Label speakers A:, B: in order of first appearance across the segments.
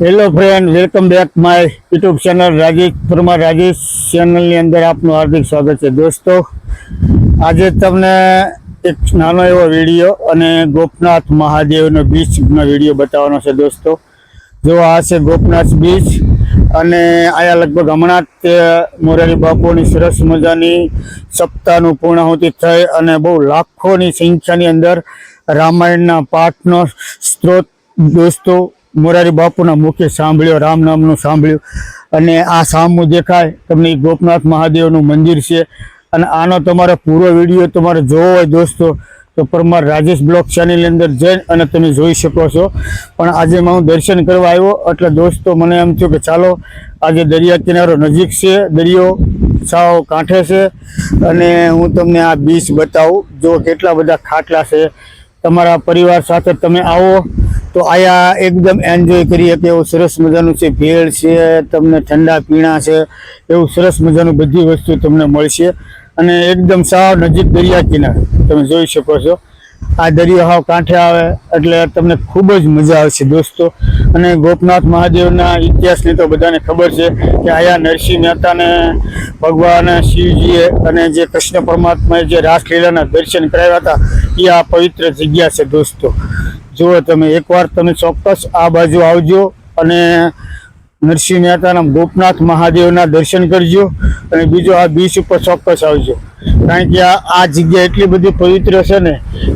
A: Hello friend welcome back my YouTube channel Rajesh Parmar Rajesh ચેનલની અંદર આપનું હાર્દિક સ્વાગત છે. દોસ્તો, આજે તમને એક નાનો એવો વીડિયો અને ગોપનાથ મહાદેવનો બીચનો વીડિયો બતાવવાનો છે દોસ્તો. જો આ છે ગોપનાથ બીચ અને આયા લગભગ હમણાં જ મોરારી બાપુની સરસ મજાની સપ્તાહનું પૂર્ણાહુતિ થઈ અને બહુ લાખોની સંખ્યાની અંદર રામાયણના પાઠનો સ્ત્રોત દોસ્તો મોરારી બાપુના મુખે સાંભળ્યો, રામ નામનું સાંભળ્યું. અને આ સામું દેખાય, તમને ગોપનાથ મહાદેવનું મંદિર છે. અને આનો તમારે પૂરો વીડિયો તમારે જોવો હોય દોસ્તો, તો પરમાર રાજેશ બ્લોક ચેનલની અંદર જઈને અને તમે જોઈ શકો છો. પણ આજે હું દર્શન કરવા આવ્યો, એટલે દોસ્તો મને એમ થયું કે ચાલો, આજે દરિયા કિનારો નજીક છે, દરિયો સાવ કાંઠે છે. અને હું તમને આ બીચ બતાવું. જો કેટલા બધા ખાટલા છે, તમારા પરિવાર સાથે તમે આવો. તો આયા એકદમ એન્જોય કરી શકે એવું સરસ મજાનું છે, ભેળ છે, તમને ઠંડા પીણા છે, એવું સરસ મજાનું બધી વસ્તુ તમને મળશે. અને એકદમ સાવ નજીક દરિયા કિનારે, તમે જોઈ શકો છો. આ દરિયો કાંઠે આવે, એટલે તમને ખૂબ જ મજા આવશે દોસ્તો. અને ગોપનાથ મહાદેવના ઇતિહાસની તો બધાને ખબર છે કે આયા નરસિંહ મહેતાને, ભગવાન, શિવજીએ અને જે કૃષ્ણ પરમાત્માએ જે રાસલીલાના દર્શન કરાવ્યા હતા, એ આ પવિત્ર જગ્યા છે દોસ્તો. જુઓ તમે એકવાર તમે ચોક્કસ આ બાજુ આવજો અને નરસિંહ મહેતાના ગોપનાથ મહાદેવના દર્શન કરજો અને બીજો આ બીચ ઉપર ચોક્કસ આવજો. કારણ કે આ જગ્યા એટલી બધી પવિત્ર છે ને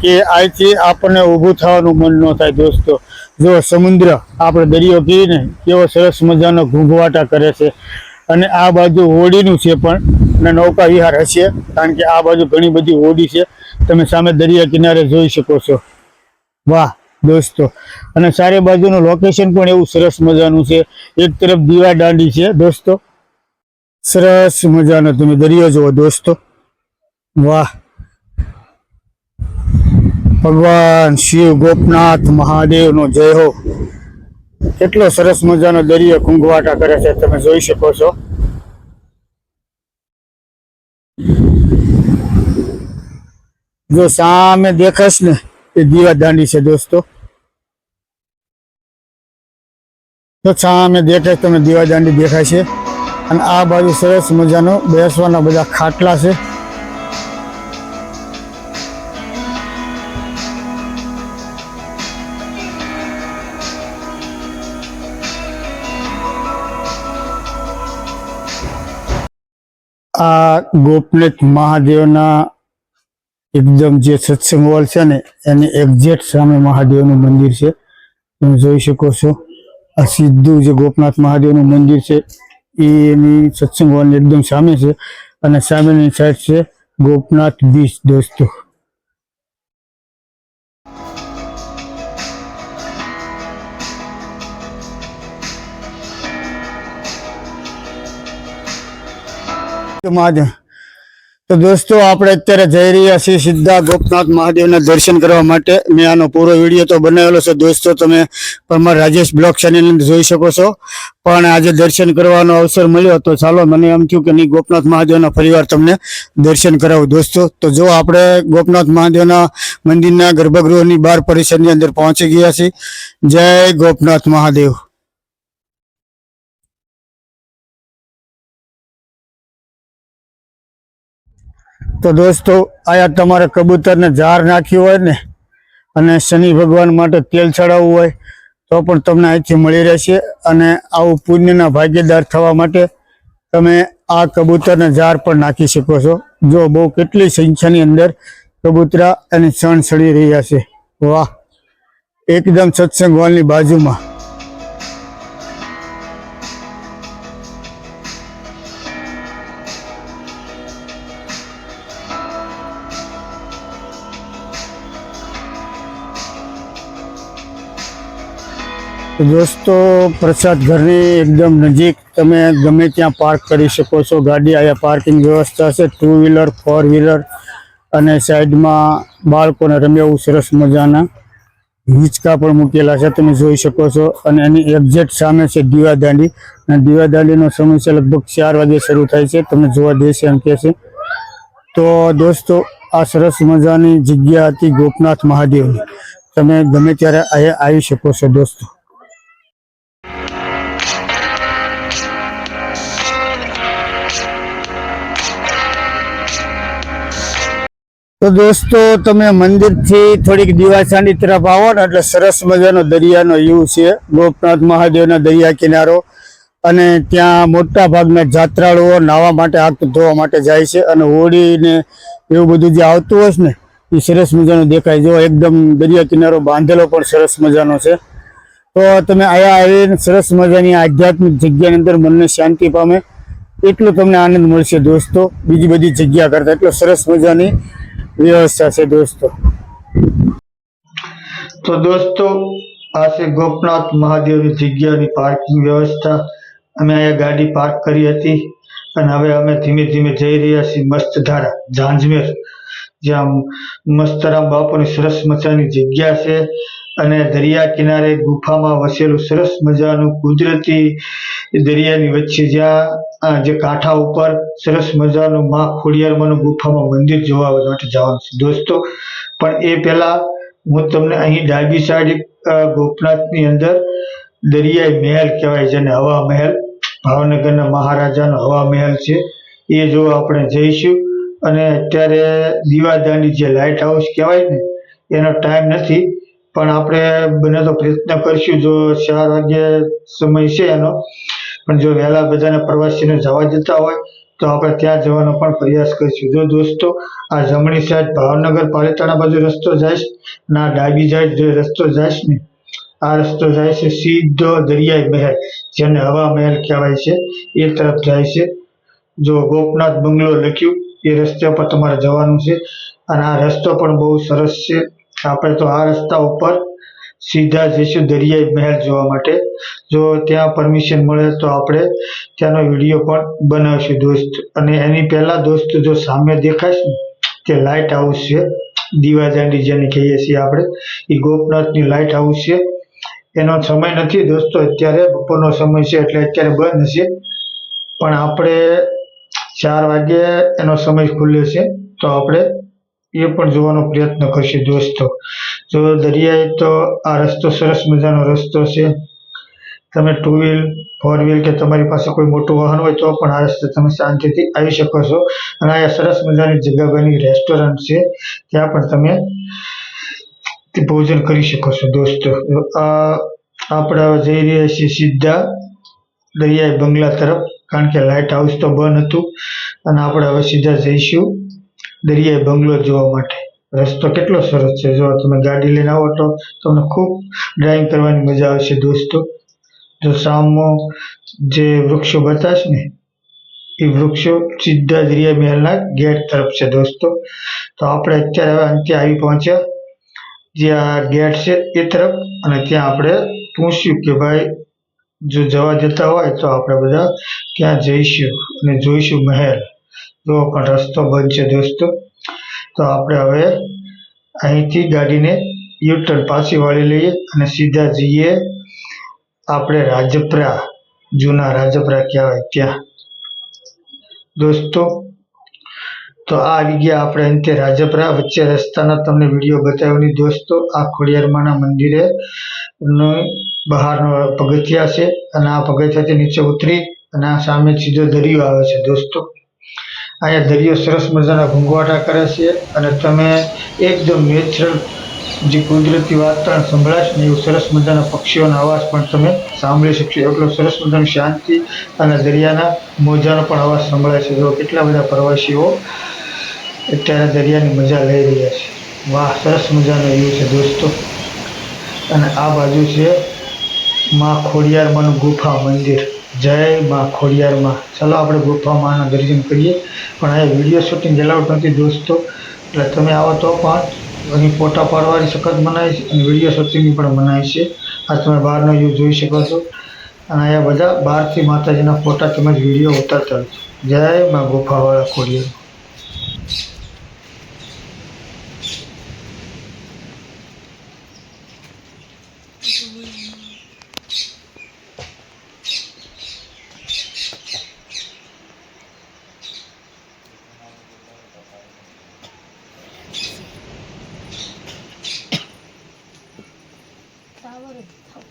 A: કે અહીંથી આપણને ઊભું થવાનું મન ન થાય દોસ્તો. જો સમુદ્ર આપણે દરિયો કહીએ ને કેવો સરસ મજાનો ઘૂંઘવાટા કરે છે અને આ બાજુ હોડીનું છે પણ અને નૌકા વિહાર હશે કારણ કે આ બાજુ ઘણી બધી હોડી છે. તમે સામે દરિયા કિનારે જોઈ શકો છો. વાહ! દોસ્તો. અને ચારે બાજુનું લોકેશન પણ એવું સરસ મજાનું છે. એક તરફ દીવા દાંડી છે, દોસ્તો. સરસ મજાનો તમે દરિયો જુઓ, દોસ્તો. વાહ. ભગવાન શિવ ગોપનાથ મહાદેવનો જય હો. કેટલો સરસ મજાનો દરિયો કુંગવાટા કરે છે, તમે જોઈ શકો છો. જો સામે દેખાશ ને, એ દીવા દાંડી છે, દોસ્તો. તો સામે દેખાય તમને દીવા દાંડી દેખાય છે. અને આ બાજુ સરસ મજાનો બેસવાના બધા ખાટલા છે. આ ગોપનાથ મહાદેવના એકદમ જે સત્સંગ હોલ છે ને, એની એક્ઝેક્ટ સામે મહાદેવનું મંદિર છે. તમે જોઈ શકો છો. આ સીધું જે ગોપનાથ મહાદેવનું મંદિર છે એની સત્સંગ હોલની એકદમ સામે છે અને સામેની સાઈડ છે ગોપનાથ બીચ દોસ્તો. મહાદેવ તો દોસ્તો, આપણે અત્યારે જઈ રહ્યા છીએ સીધા ગોપનાથ મહાદેવના દર્શન કરવા માટે. મેં આનો પૂરો વીડિયો તો બનાવેલો છે. દોસ્તો, તમે પરમાર રાજેશ બ્લોક ચેનલ અંદર જોઈ શકો છો. પણ આજે દર્શન કરવાનો અવસર મળ્યો તો ચાલો, મને એમ થયું કે નહીં, ગોપનાથ મહાદેવના ફરીવાર તમને દર્શન કરાવું. દોસ્તો, તો જો આપણે ગોપનાથ મહાદેવના મંદિરના ગર્ભગૃહની બાર પરિસરની અંદર પહોંચી ગયા છીએ. જય ગોપનાથ મહાદેવ. તો દોસ્તો, આયા તમારે કબૂતરને ઝાર નાખ્યું હોય ને, અને શનિ ભગવાન માટે તેલ ચડાવવું હોય, તો પણ તમને અહીંથી મળી રહેશે. અને આવું પુણ્યના ભાગીદાર થવા માટે તમે આ કબૂતરને ઝાર પણ નાખી શકો છો. જો બહુ કેટલી સંખ્યાની અંદર કબૂતરા અને સણ સડી રહ્યા છે. વાહ. એકદમ સત્સંગ હોલની બાજુમાં. દોસ્તો, પ્રસાદ ઘરની એકદમ નજીક તમે ગમે ત્યાં પાર્ક કરી શકો છો. ગાડી અહીંયા પાર્કિંગ વ્યવસ્થા છે. ટુ વ્હીલર ફોર વ્હીલર અને સાઈડમાં બાળકોને રમે એવું સરસ મજાના હિંચકા પણ મૂકેલા છે. તમે જોઈ શકો છો. અને એની એક્ઝેક્ટ સામે છે દીવાદાંડી. અને દીવાદાંડીનો સમય છે લગભગ ચાર વાગે શરૂ થાય છે. તમને જોવા દેશે એમ કહે છે. તો દોસ્તો, આ સરસ મજાની જગ્યા હતી ગોપનાથ મહાદેવની. તમે ગમે ત્યારે અહીંયા આવી શકો છો દોસ્તો.
B: તો દોસ્તો, તમે મંદિરથી થોડીક દિવાસાની તરફ આવો ને, એટલે સરસ મજાનો દરિયાનો વ્યૂ છે. ગોપનાથ મહાદેવના દરિયા કિનારો. અને ત્યાં મોટા ભાગના જાત્રાળુઓ નાહવા માટે, હાથ ધોવા માટે જાય છે અને હોળી ને એવું બધું જે આવતું હોય છે ને, એ સરસ મજાનું દેખાય. જો એકદમ દરિયા કિનારો બાંધેલો પણ સરસ મજાનો છે. તો તમે આયા આવીને સરસ મજાની આધ્યાત્મિક જગ્યાની અંદર મનને શાંતિ પામે. એટલું તમને આનંદ મળશે દોસ્તો. બીજી બધી જગ્યા કરતા એટલો સરસ મજાની વ્યવસ્થા છે દોસ્તો. તો દોસ્તો, આ છે ગોપનાથ મહાદેવની જગ્યાની પાર્કિંગ વ્યવસ્થા. અમે અહીંયા ગાડી પાર્ક કરી હતી અને હવે અમે ધીમે ધીમે જઈ રહ્યા છીએ મસ્ત ધારા ઝાંઝમેર, જ્યાં મસ્તરામ બાપુની સરસ મજાની જગ્યા છે. અને દરિયા કિનારે ગુફામાં વસેલું સરસ મજાનું કુદરતી દરિયાની વચ્ચે જ્યાં જે કાંઠા ઉપર સરસ મજાનું માં ખોડિયારમાંનું ગુફામાં મંદિર જોવા માટે જવાનું છે. દોસ્તો, પણ એ પહેલા હું તમને અહીં ડાબી સાઈડ ગોપનાથની અંદર દરિયાઈ મહેલ કહેવાય, જેને હવા મહેલ, ભાવનગરના મહારાજાનો હવા મહેલ છે. એ જો આપણે જઈશું. અને અત્યારે દીવાદાંડી જે લાઇટ હાઉસ કહેવાય ને, એનો ટાઈમ નથી. પણ આપણે બને તો પ્રયત્ન કરશું. જો ચાર વાગે સમય છે એનો, પણ જો વહેલા બધાને પ્રવાસીને જવા જતા હોય, તો આપણે ત્યાં જવાનો પણ પ્રયાસ કરીશું. જો દોસ્તો, આ જમણી સાઈડ ભાવનગર પાલિતાણા બાજુ રસ્તો જાય અને ડાબી સાઈડ જે રસ્તો જાય ને, આ રસ્તો જાય છે સીધો દરિયાઈ મહેલ, જેને હવા મહેલ કહેવાય છે. એ તરફ જાય છે. જો ગોપનાથ બંગલો લખ્યું, એ રસ્તે પર તમારે જવાનું છે. અને આ રસ્તો પણ બહુ સરસ છે. આપણે તો આ રસ્તા ઉપર સીધા જઈશું દરિયાઈ મહેલ જોવા માટે. જો ત્યાં પરમિશન મળે તો આપણે ત્યાંનો વીડિયો પણ બનાવીશું દોસ્ત. અને એની પહેલા દોસ્ત જો સામે દેખાય તે લાઇટ હાઉસ છે. દીવાદાંડી જેને કહીએ છીએ આપણે. એ ગોપનાથની લાઇટ હાઉસ છે. એનો સમય નથી દોસ્તો, અત્યારે બપોરનો સમય છે એટલે અત્યારે બંધ છે પણ આપણે ચાર વાગે એનો સમય ખુલે છે. તો આપણે એ પણ જોવાનો પ્રયત્ન કરશે દોસ્તો. જો દરિયાએ તો આ રસ્તો સરસ મજાનો રસ્તો છે. તમે ટુ વ્હીલ ફોર વ્હીલ કે તમારી પાસે કોઈ મોટું વાહન હોય તો પણ આ રસ્તે તમે શાંતિથી આવી શકો છો. અને આ સરસ મજાની જગ્યા બની રેસ્ટોરન્ટ છે. ત્યાં પણ તમે ભોજન કરી શકો છો દોસ્તો. આ આપણે જઈ રહ્યા છીએ સીધા દરિયાઈ બંગલા તરફ. કારણ કે લાઇટ હાઉસ તો બંધ હતું. અને આપણે હવે સીધા જઈશું. દરિયાઈ બંગલો જોવા માટે. રસ્તો કેટલો સરસ છે. જો તમે ગાડી લઈને આવો તો તમને ખૂબ ડ્રાઇવિંગ કરવાની મજા આવશે દોસ્તો. જો સામો જે વૃક્ષો બતાવશે ને, એ વૃક્ષો સીધા દરિયા મહેલના ગેટ તરફ છે દોસ્તો. તો આપણે અત્યારે હવે અંતે આવી પહોંચ્યા. જે આ ગેટ છે એ તરફ અને ત્યાં આપણે પૂછ્યું કે ભાઈ, જો જવા જતા હોય તો આપણે બધા ત્યાં જઈશું અને જોઈશું મહેલ. જો પણ રસ્તો બંધ છે દોસ્તો તો આપણે હવે અહીંથી ગાડીને યુટર્ન પાછી વાળી લઈએ અને સીધા જઈએ આપણે રાજપરા, જૂના રાજપરા કહેવાય ત્યાં. દોસ્તો, તો આ આવી ગયા આપણે અંતે રાજપરા. વચ્ચે રસ્તાના તમને વીડિયો બતાવ્યો નહીં દોસ્તો, આ ખોડિયારમાના મંદિરે બહારનો પગથિયા છે અને આ પગથિયાથી નીચે ઉતરી અને આ સામે સીધો દરિયો આવે છે દોસ્તો. અહીંયા દરિયો સરસ મજાના ઘૂંઘવાટા કરે છે અને તમે એકદમ નેચરલ જે કુદરતી વાતાવરણ સંભળાશે ને એવું સરસ મજાના પક્ષીઓનો અવાજ પણ તમે સાંભળી શકશો. એટલો સરસ મજાની શાંતિ અને દરિયાના મોજાનો પણ અવાજ સંભળાય છે. જો કેટલા બધા પ્રવાસીઓ અત્યારે દરિયાની મજા લઈ રહ્યા છે. વાહ, સરસ મજાનો વ્યૂ છે દોસ્તો. અને આ બાજુ છે માં ખોડિયારમાંનું ગુફા મંદિર. જય માં ખોડિયારમાં ચાલો આપણે ગુફામાં દર્શન કરીએ. પણ આ વીડિયો શૂટિંગ એલાઉડ નથી દોસ્તો. એટલે તમે આવો તો પણ અહીં ફોટા પાડવાની સખત મનાય છે અને વીડિયો શૂટિંગની પણ મનાય છે. આ તમે બહારનો વ્યૂ જોઈ શકો છો. અને અહીંયા બધા બહારથી માતાજીના ફોટા તેમજ વીડિયો ઉતારતા હોય છે. જય માં ગુફાવાળા ખોડિયાર.
C: Hình.